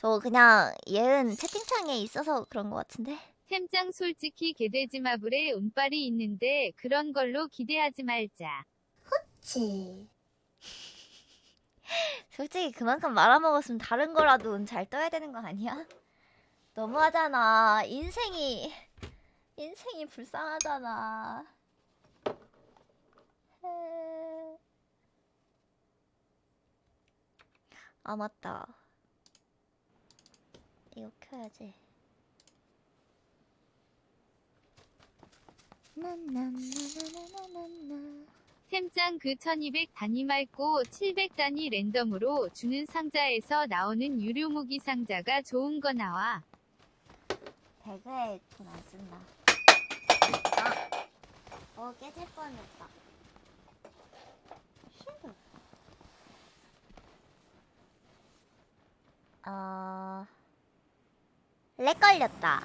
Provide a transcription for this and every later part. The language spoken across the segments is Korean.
저 그냥 얘는 채팅창에 있어서 그런 것 같은데. 템짱 솔직히 개돼지마블에 운빨이 있는데 그런 걸로 기대하지 말자. 그치. 솔직히 그만큼 말아먹었으면 다른 거라도 운 잘 떠야 되는 거 아니야? 너무하잖아. 인생이 인생이 불쌍하잖아. 헤. 아 맞다. 이거 켜야지. 나나나나나나나. 템짱 그1200 단위 말고 700 단위 랜덤으로 주는 상자에서 나오는 유료 무기 상자가 좋은 거 나와. 배그에 돈 안 쓴다. 아, 어 깨질 뻔했다. 휴. 어, 렉 걸렸다.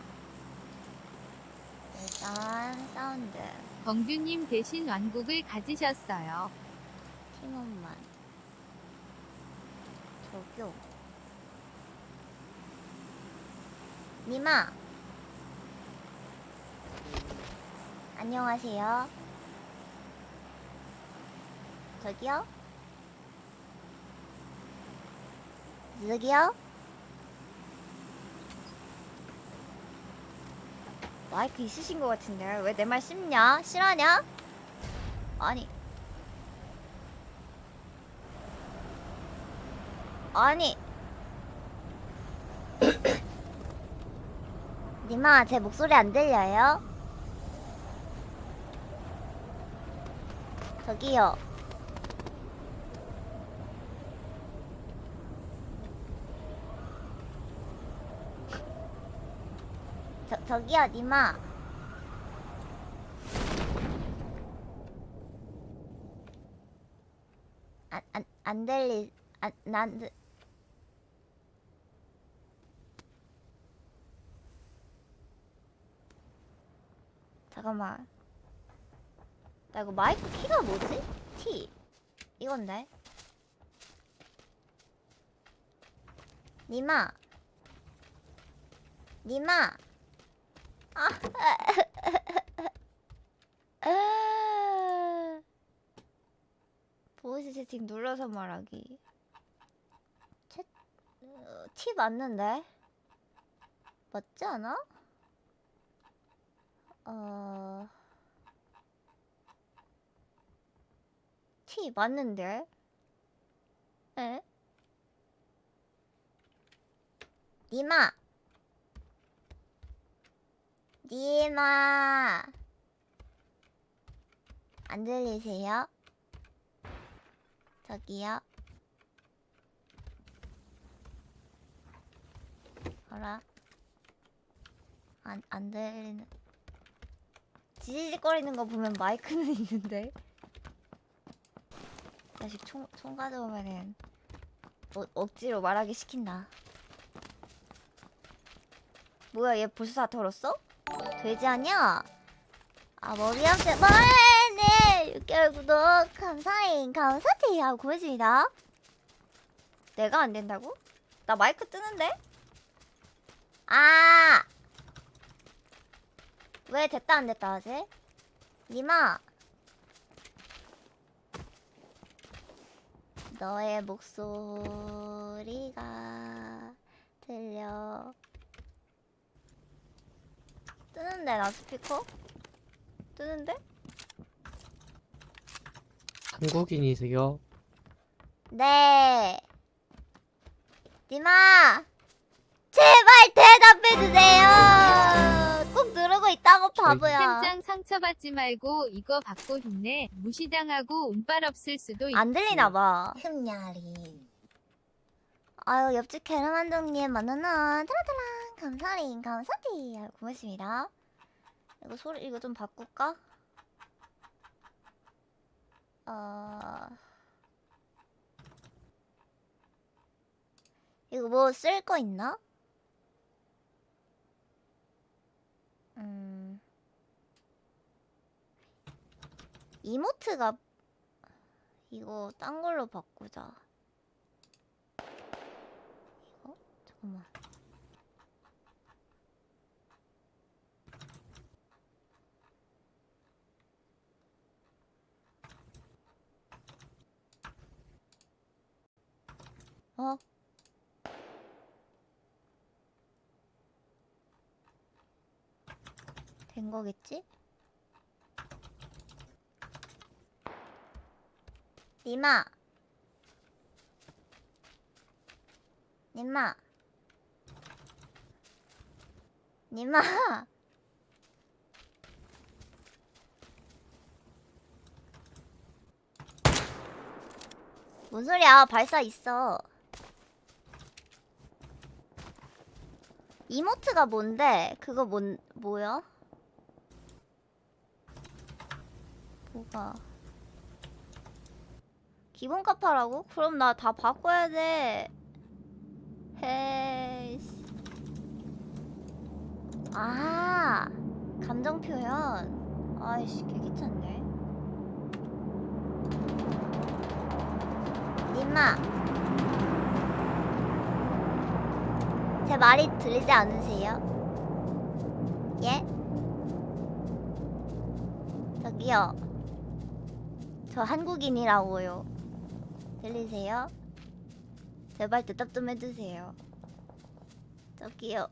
일단 사운드 벙규님 대신 왕국을 가지셨어요. 팀원만 적용. 니마 안녕하세요. 저기요? 저기요? 마이크 있으신 것 같은데 왜 내 말 씹냐? 싫어하냐? 아니 아니 니마 제 목소리 안 들려요? 저기요 저, 저기요 니마 안, 안, 안 들리 안, 난 들- 잠깐만. 나 이거 마이크 키가 뭐지? T. 이건데. 니마. 니마. 아. 보이스 채팅 눌러서 말하기. 채, 어, T 맞는데? 맞지 않아? 어... T 맞는데? 에? 니마! 니마! 안 들리세요? 저기요? 어라? 안, 안 들리는... 지지직거리는 거 보면 마이크는 있는데 자식 총, 총 가져오면은 어, 억지로 말하게 시킨다 뭐야 얘 벌써 다 털었어? 돼지 아니야? 아 머리 아프네 네 6개월 구독 감사해 감사해요 고맙습니다 내가 안 된다고? 나 마이크 뜨는데? 아! 왜 됐다 안 됐다 하지? 니마 너의 목소리가 들려 뜨는데 나 스피커? 뜨는데? 한국인이세요? 네 니마 제발 대답해주세요 꼭 누르고 있다고 바보야 템짱 상처받지 말고 이거 받고 힘내. 무시당하고 운빨 없을 수도 있지. 안 들리나 봐 흠냐리. 아유 옆집 계란만둥님 만나는 타라타랑 감사링 감사디 고맙습니다 이거 소리 이거 좀 바꿀까? 어 이거 뭐 쓸 거 있나? 음 이모트가 이거 딴 걸로 바꾸자 이거 어머. 어? 된 거겠지? 니마 님마 님마 뭔 소리야? 발사 있어 이모트가 뭔데? 그거 뭔 뭐야? 뭐가? 기본 카파라고? 그럼 나 다 바꿔야 돼. 헤이씨. 아 감정 표현. 아이씨 개 귀찮네. 님마 제 말이 들리지 않으세요? 예? 저기요 저 한국인이라고요 들리세요? 제발 대답 좀 해주세요 저기요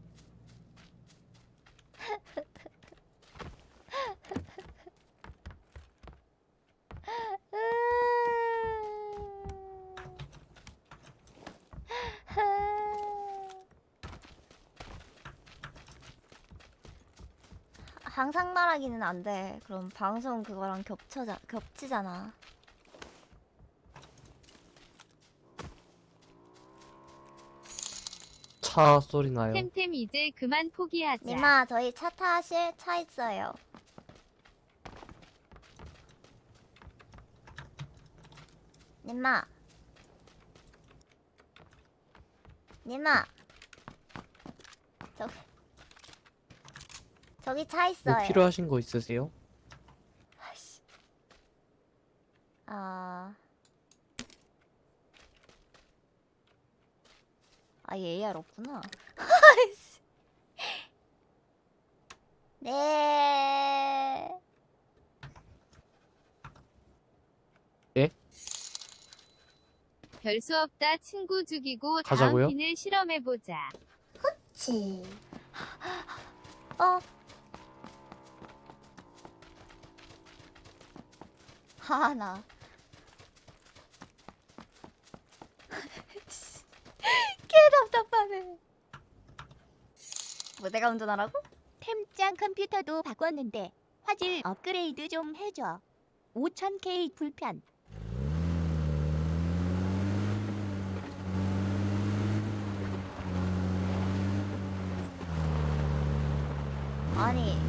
항상 말하기는 안 돼. 그럼 방송 그거랑 겹쳐자 겹치잖아. 차 소리 나요. 템템 이제 그만 포기하자. 님아 저희 차 타실 차 있어요. 님아. 님아. 저기 저기 차 뭐 있어요. 필요하신 거 있으세요? 아이씨. 아. 아, 얘 AR 없구나. 아이씨. 네. 별수 없다 친구 죽이고 가자고요? 다음 핀을 실험해보자. 치. 어. 하나. 개 답답하네. 뭐 내가 운전하라고? 템짱 컴퓨터도 바꿨는데 화질 업그레이드 좀 해줘. 5000K 불편. 아니.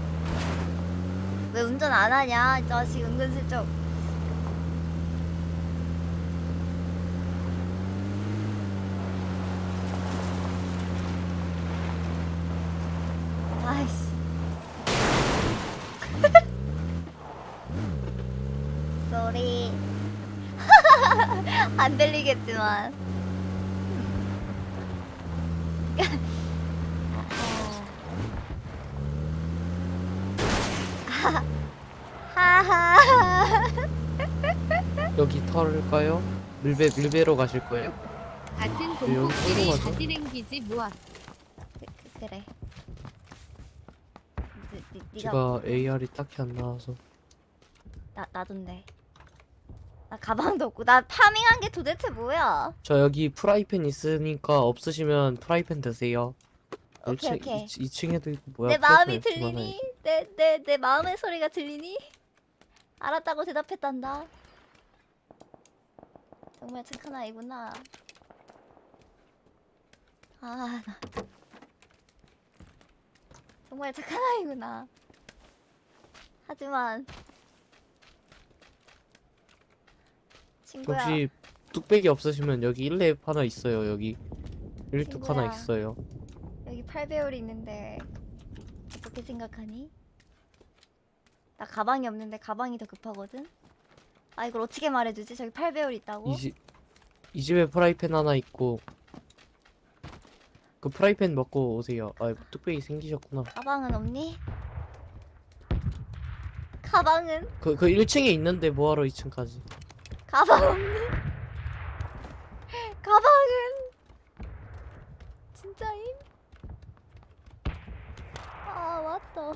왜 운전 안 하냐? 이 자식 은근슬쩍. 아이씨. 쏘리. 하하. 여기 털을까요? 밀배 밀배로 가실 거예요? 같은. 자지랭기지 뭐. 그, 그, 그래. 니, 니, 니가 제가 AR이 딱히 안 나와서 나 나돈데. 나 가방도 없고 나 파밍한 게 도대체 뭐야? 저 여기 프라이팬 있으니까 없으시면 프라이팬 드세요. 오케이 1층, 오케이. 2층, 에도 있고 뭐야 내 마음이 프라이팬 들리니? 내내 내 마음의 소리가 들리니? 알았다고 대답했단다. 정말 착한 아이구나. 아, 나 정말 착한 아이구나. 하지만 친구야, 혹시 뚝배기 없으시면 여기 1렙 하나 있어요. 여기 1뚝 친구야. 하나 있어요. 여기 8배율이 있는데 어떻게 생각하니? 나 가방이 없는데 가방이 더 급하거든? 아 이걸 어떻게 말해주지? 저기 8배율 있다고? 이, 집, 이 집에 프라이팬 하나 있고 그 프라이팬 먹고 오세요. 아 뚝배기 생기셨구나. 가방은 없니? 가방은? 그 그 1층에 있는데 뭐하러 2층까지? 가방 없니? 가방은? 진짜임? 아 맞다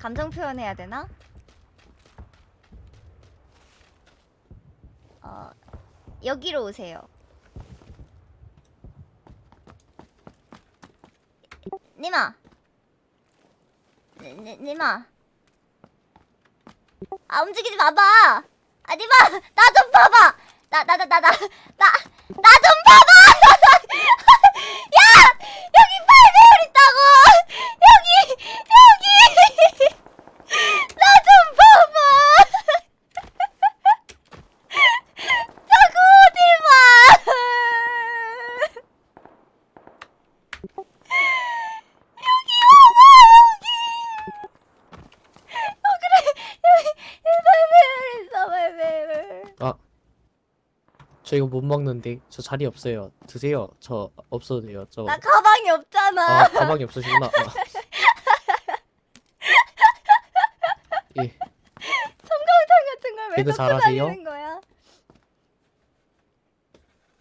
감정 표현해야 되나? 어 여기로 오세요 니, 니마 아 움직이지 마봐. 아니 마, 나좀 봐봐. 나 나 나 나 나 나 나 좀 봐봐. 저 이거 못 먹는데 저 자리 없어요. 드세요. 저 없어도 돼요. 저 나 가방이 없잖아 아, 가방이 없으시구나. 아. 예. 같은 걸왜 배그 갖고 잘하세요? 다니는 거야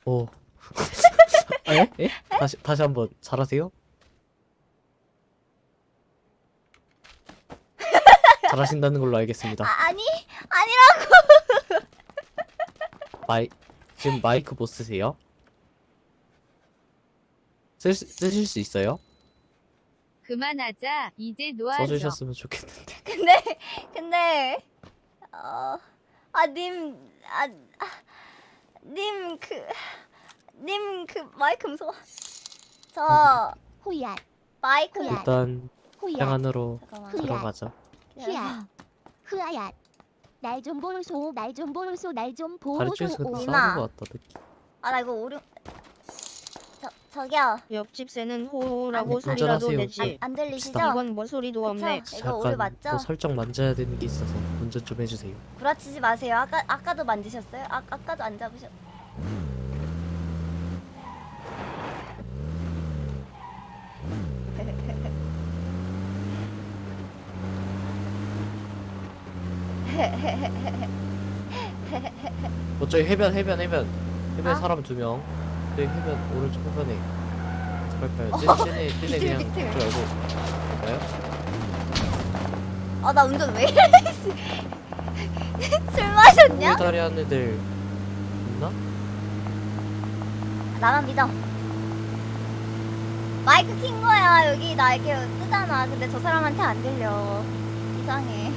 오. 아, 예? 예? 다시 다시 한번 잘하세요? 잘하신다는 걸로 알겠습니다. 아, 아니 아니라 마이 지금 마이크 못 쓰세요? 쓸, 수- 쓰실 수 있어요? 그만하자. 이제 놓아줘. 써주셨으면 좋겠는데. 근데 근데 어, 어아님아님그님 그 마이크 무서워 저 호야 마이크 뭐야? 일단 호야 장 안으로 잠깐만 그- 들어가자. 희야. 흐아야 날 좀 보소 날 좀 보소 날 좀 다리 보소 쪽에서 근데 오. 싸우는 것 같다. 느낌. 아 나 이거 오류 저 저기요 옆집 새는 호라고 안- 소리라도 운전하세요. 내지. 안 들리시죠? 이건 뭔 소리도 없네. 그쵸? 이거 오류 맞죠? 또 설정 만져야 되는 게 있어서 운전 좀 해주세요. 구라치지 마세요. 아까 아까도 만지셨어요? 아 아까도 안 잡으셨. 어 저기 해변 해변 해변 해변 아? 사람 두 명. 저기 해변 오른쪽 해변에. 갈까요? 쟤네 쟤네 그냥 비틀비틀. 저 알고. 갈까요? 아 나 운전 왜 이래? 술 마셨냐? 다리 한 애들 있나? 나만 믿어. 마이크 킨 거야. 여기 나 이렇게 뜨잖아. 근데 저 사람한테 안 들려. 이상해.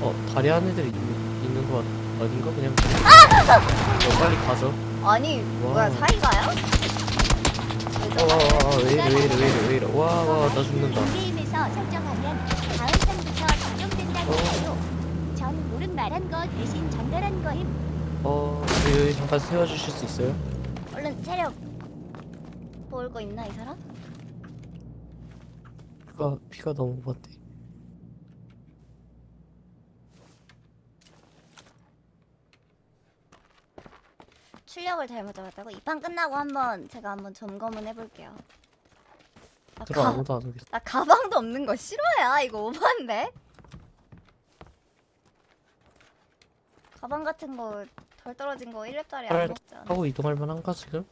어 다리 한 애들 있는 있는 거 같- 아닌가 그냥. 어 빨리 가죠. 아니 뭐야 와. 사이가요? 왜 와와왜 저래? 이래 왜 이래 왜 이래 왜 이래 와와 나 죽는다. 게임에서 설정하면 다음 탄부터 적용된다고 어. 해요 전 모른 말한 거 대신 전달한 거임 어 여기, 여기 잠깐 세워주실 수 있어요? 얼른 체력 먹을 거 있나 이 사람? 피가 피가 너무 많대. 출력을 잘못 잡았다고? 이 판 끝나고 한번 제가 한번 점검은 해볼게요. 나, 들어 가, 아무도 안 오겠어. 나 가방도 없는 거 싫어야 이거 오반데? 가방 같은 거 덜 떨어진 거 1렙짜리 안 먹잖아. 하고 이동할 만한가 지금?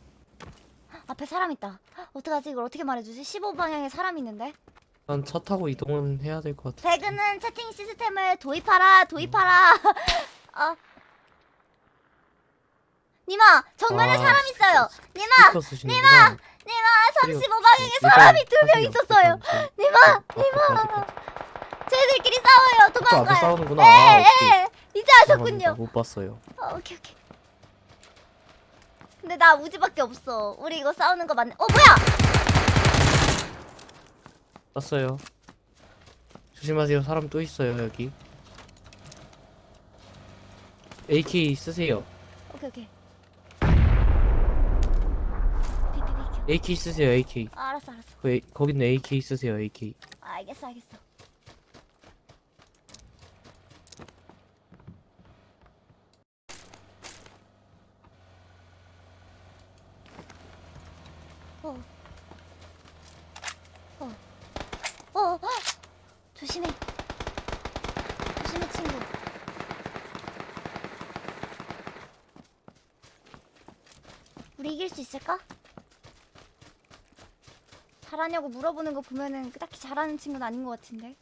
앞에 사람 있다. 어떡하지 이걸 어떻게 말해주지? 15방향에 사람 있는데? 난 차 타고 이동은 해야 될 것 같아. 배그는 채팅 시스템을 도입하라 도입하라. 어. 니마 정면에 아, 사람 있어요. 니마 그리고 35방향에 일단 사람이 두 명. 있었어요. 일단 니마 저 앞에 가야 될것 같아. 쟤들끼리 싸워요. 저 앞에 도망가요. 싸우는구나. 아, 오케이. 예, 예. 이제. 아셨군요. 못 봤어요. 어, 오케이 오케이. 근데 나 우지밖에 없어. 우리 이거 싸우는 거 맞네. 어 뭐야? 봤어요. 조심하세요. 사람 또 있어요 여기. AK 쓰세요. 오케이 오케이. AK 쓰세요 AK 아, 알았어 알았어. 그, 거기는 AK 쓰세요 AK 알겠어 알겠어. 어. 어. 어, 조심해. 조심해, 친구. 우리 이길 수 있을까? 잘하냐고 물어보는 거 보면은 딱히 잘하는 친구는 아닌 것 같은데.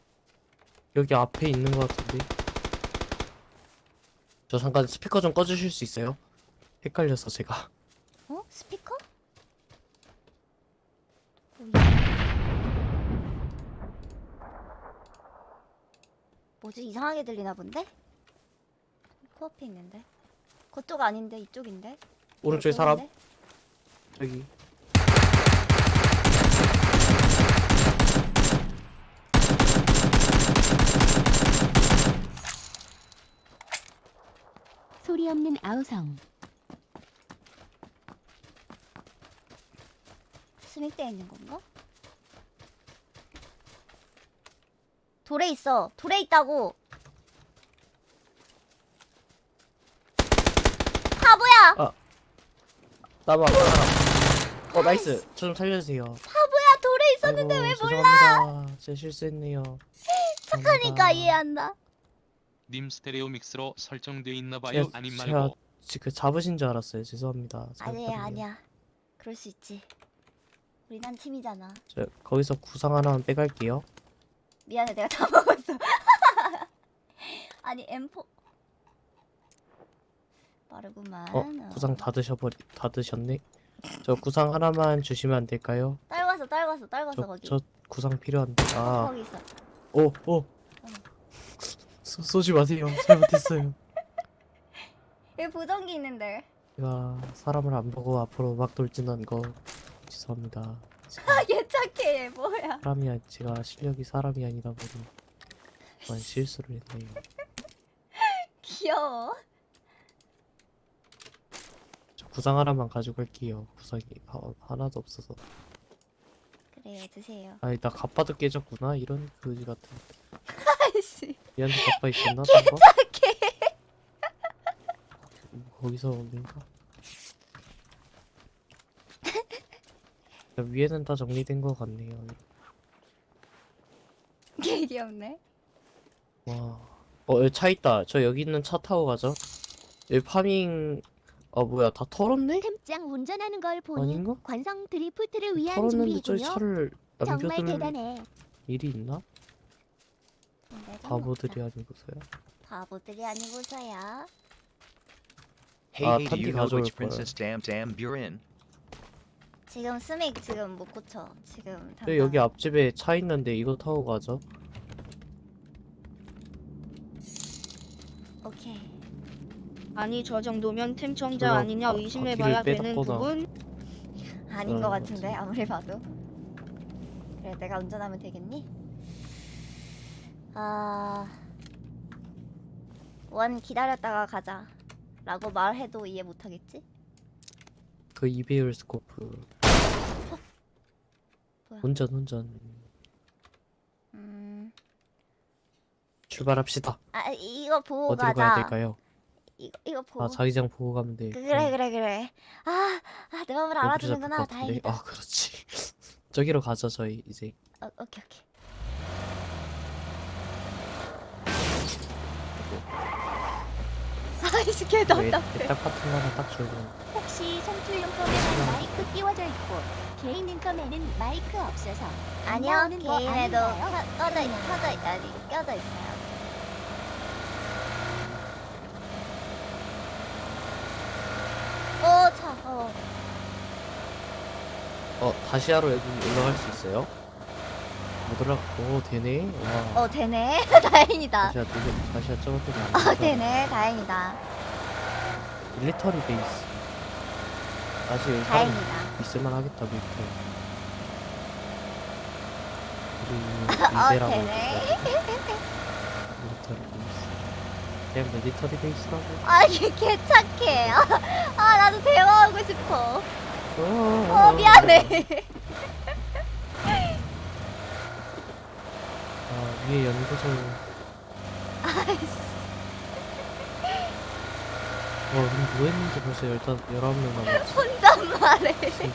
여기 앞에 있는 것 같은데. 저 잠깐 스피커 좀 꺼주실 수 있어요? 헷갈려서 제가. 어? 스피커? 뭐지? 이상하게 들리나 본데? 코앞에 있는데? 그쪽 아닌데 이쪽인데? 오른쪽에 사람? 저기. 소리 없는 아우성. 스믹대에 있는 건가? 돌에 있어. 돌에 있다고. 바보야. 나봐 사람. 어 나이스. 저 좀 살려주세요. 바보야. 돌에 있었는데 아이고, 왜 몰라? 죄송합니다. 제가 실수했네요. 착하니까. 이해한다. 님 스테레오 믹스로 설정돼 있나 봐요. 제가- 아님 제가 말고. 지금 잡으신 줄 알았어요. 죄송합니다. 아니야 잘못했네요. 아니야. 그럴 수 있지. 우리 난 팀이잖아. 저 거기서 구상 하나만 빼갈게요. 미안해 내가 다 먹었어. 아니 M4 빠르구만. 어 구상 다 드셔버리 다 드셨네. 저 구상 하나만 주시면 안 될까요? 떨궜어 떨궜어 떨궜어 저, 거기. 저 구상 필요한데. 아, 거기 있어. 오, 오. 쏘, 쏘지 마세요. 잘못했어요. 여기 보정기 있는데. 제가 사람을 안 보고 앞으로 막 돌진한 거 죄송합니다. 아, 얘 착해 얘 뭐야. 사람이 아니, 제가 실력이 사람이 아니다 보니 그만 실수를 했네요. 귀여워. 저 구상 하나만 가지고 갈게요. 구상이 하, 하나도 없어서. 그래요 드세요. 아니 나 갑바도 깨졌구나. 이런 그지 같은. 얘한테 갑바 있었나? 딴 거? 착해. 거기서 온가? 위에는 다 정리된 것 같네요. 개 귀엽네. 와. 어, 여기 차 있다. 저 여기 있는 차 타고 가죠. 여기 파밍, 아, 뭐야, 다 털었네? 템장 운전하는 걸 보니 아닌가? 관성 드리프트를 위한 털었는데 저 준비군요. 차를 정말 남겨둘 대단해. 일이 있나? 내가 바보들이 먹자. 아니고서요. 바보들이 아니고서야. Hey, 아, hey, do 탄디 you know 가져올 which princess Dam Dam you're in? 지금 스믹 지금 못 고쳐. 지금 저 당장. 여기 앞집에 차 있는데 이거 타고 가죠. 오케이. 아니 저 정도면 템청자 몰라, 아니냐 바- 의심해봐야 바퀴를 되는. 부분. 아닌 어, 것 같은데 아무리 봐도. 그래 내가 운전하면 되겠니? 아. 원 기다렸다가 가자. 라고 말해도 이해 못하겠지? 그 이베율 스코프. 뭐야? 운전, 운전. 음. 출발합시다. 아 이거 보고 어디로 가자. 가야 될까요? 이거 이거 보고. 아, 자기장 보고 가면 돼. 그래 그래 그래. 아, 아 내 마음을 알아주는구나. 다행이다. 아, 그렇지. 저기로 가죠, 저희 이제. 어, 오케이 오케이. 아이씨 개 왜, 답답해. 딱거 하나 딱 줄고. 혹시 송출용법에는 마이크 끼워져 있고 개인 인컴에는 마이크 없어서 안 아니요 나오는 거 개인에도 아닌가요? 켜- 꺼져 있, 켜져 있, 아니 껴져 있어요. 오 차. 어. 어, 다시아로 여기 올라갈 수 있어요? 못 올라, 오, 되네. 와. 어 되네. 다행이다. 다시아 되게, 다시아 저것도 어 되네. 다행이다. 밀리터리 베이스. 아직 여기 사람 다행이다. 있을만 하겠다, 밀리터리. 우리 어 이제라고 되네. 밀리터리 베이스. 그냥 밀리터리 베이스라고. 아 이게 개 착해. 아, 아 나도 대화하고 싶어. 어 미안해. 위에 연구소. 어, 우리 뭐 했는지 벌써 열다 열아홉 명 남았지. 혼잣말해. 지금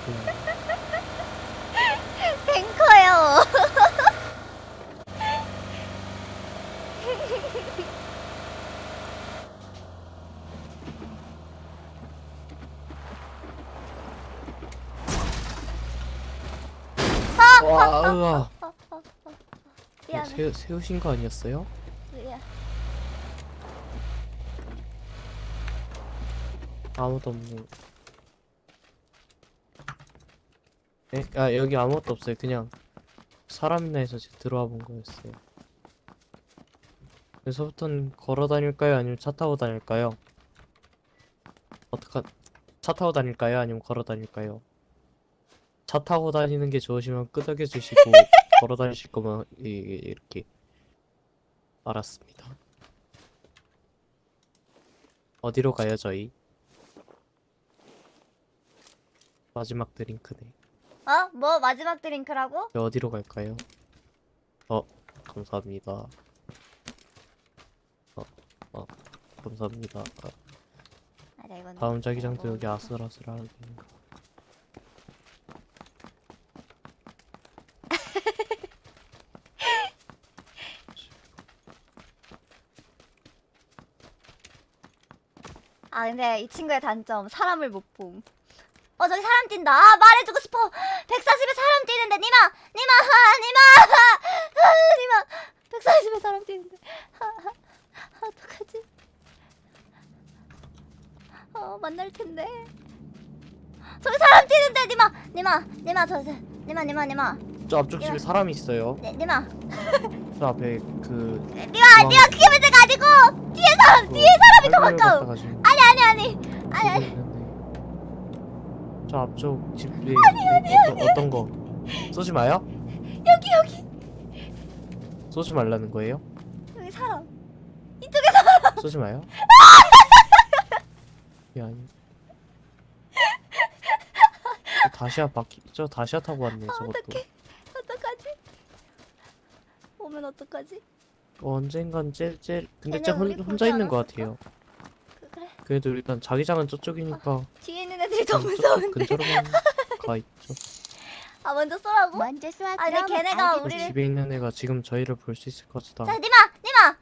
탱커요. 와, 으아. 미안해. 세, 세우신 거 아니었어요? 미안. 아무도 없네. 에? 아, 여기 아무것도 없어요. 그냥 사람이나 해서 지금 들어와 본 거였어요. 여기서부터는 걸어 다닐까요? 아니면 차 타고 다닐까요? 어떡하... 차 타고 다닐까요? 아니면 걸어 다닐까요? 차 타고 다니는 게 좋으시면 끄덕여 주시고 걸어 다니실 거면 이- 이- 이렇게 알았습니다. 어디로 가요, 저희? 마지막 드링크네. 어? 뭐 마지막 드링크라고? 저 어디로 갈까요? 어, 감사합니다. 어, 어, 감사합니다. 아, 아, 나 이건 다음 자기장도 내가 여기? 아슬아슬하게. 근데 이 친구의 단점 사람을 못 봄. 어 저기 사람 뛴다. 아 말해주고 싶어. 140에 사람 뛰는데 니마 니마 아, 니마 아, 니마 140에 사람 뛰는데 아, 아, 어떡하지? 어 만날 텐데. 저기 사람 뛰는데 니마 니마 니마 저, 저 니마 니마 니마 저 앞쪽 집에 사람이 있어요. 니, 니마 저 앞에 그 니마 니마 그게 문제가 아니고 뒤에 사람 뒤에 사람이 더 가까워. 아니 아니 아니 아니 아니. 저 앞쪽 집에 어떤, 어떤 거 쏘지 마요? 여기 여기 쏘지 말라는 거예요? 여기 사람. 쏘지 마요? 이 아니. 저 다시아 바퀴 저 다시아 타고 왔네 아, 저것도. 어떡해. 어떡하지? 오면 어떡하지? 어, 언젠간 쟤쟤 근데 쟤 우리 혼, 보지 혼자 있는 것 않았을까? 같아요. 그, 그래. 그래도 일단 자기장은 저쪽이니까 뒤에 있는 애들이 더좀 무서운데. 가 있죠. 아 먼저 쏘라고? 먼저 쏘아 아니, 그럼 걔네가 알겠지. 우리를- 집에 있는 애가 지금 저희를 볼 수 있을 것이다. 자 니마 니마.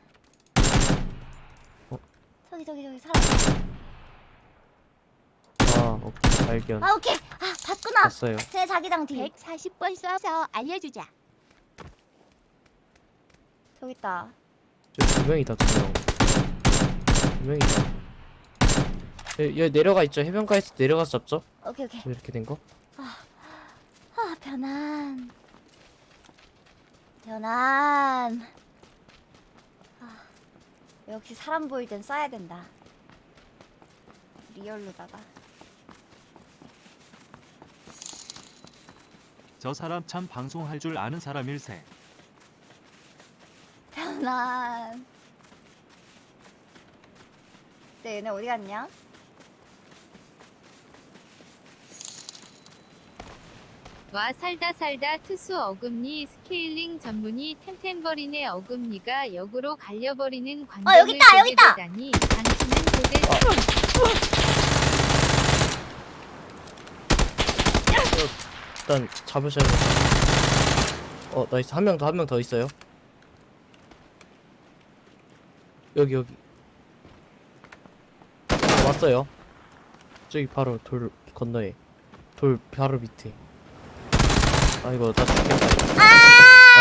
어? 저기 저기 저기 사람. 아, 오케이, 발견. 아 오케이. 아 봤구나. 봤어요. 제 자기장 뒤. 140번 쏴서 알려주자. 저기 있다. 저두 명이다, 두 명. 두 명이다. 여기, 여기 내려가 있죠. 해변가에서 내려가서 잡죠. 오케이 오케이. 저 이렇게 된 거. 아 변한. 변한. 아 역시 사람 보일 땐 쏴야 된다. 리얼로다가. 저 사람 참 방송할 줄 아는 사람일세. 변한. 네, 얘네 어디 갔냐? 와 살다 살다 투수 어금니 스케일링 전문이 템템버린의 어금니가 역으로 갈려버리는 어, 여기 광경을 있다, 여기 보게 있다! 되다니 당신은 도대체 일단 잡으셔야 돼. 어, 나이스. 한 명 더, 한 명 더 있어요. 여기, 여기. 왔어요. 저기 바로 돌 건너에. 돌 바로 밑에. 아이고, 나 죽겠다. 아!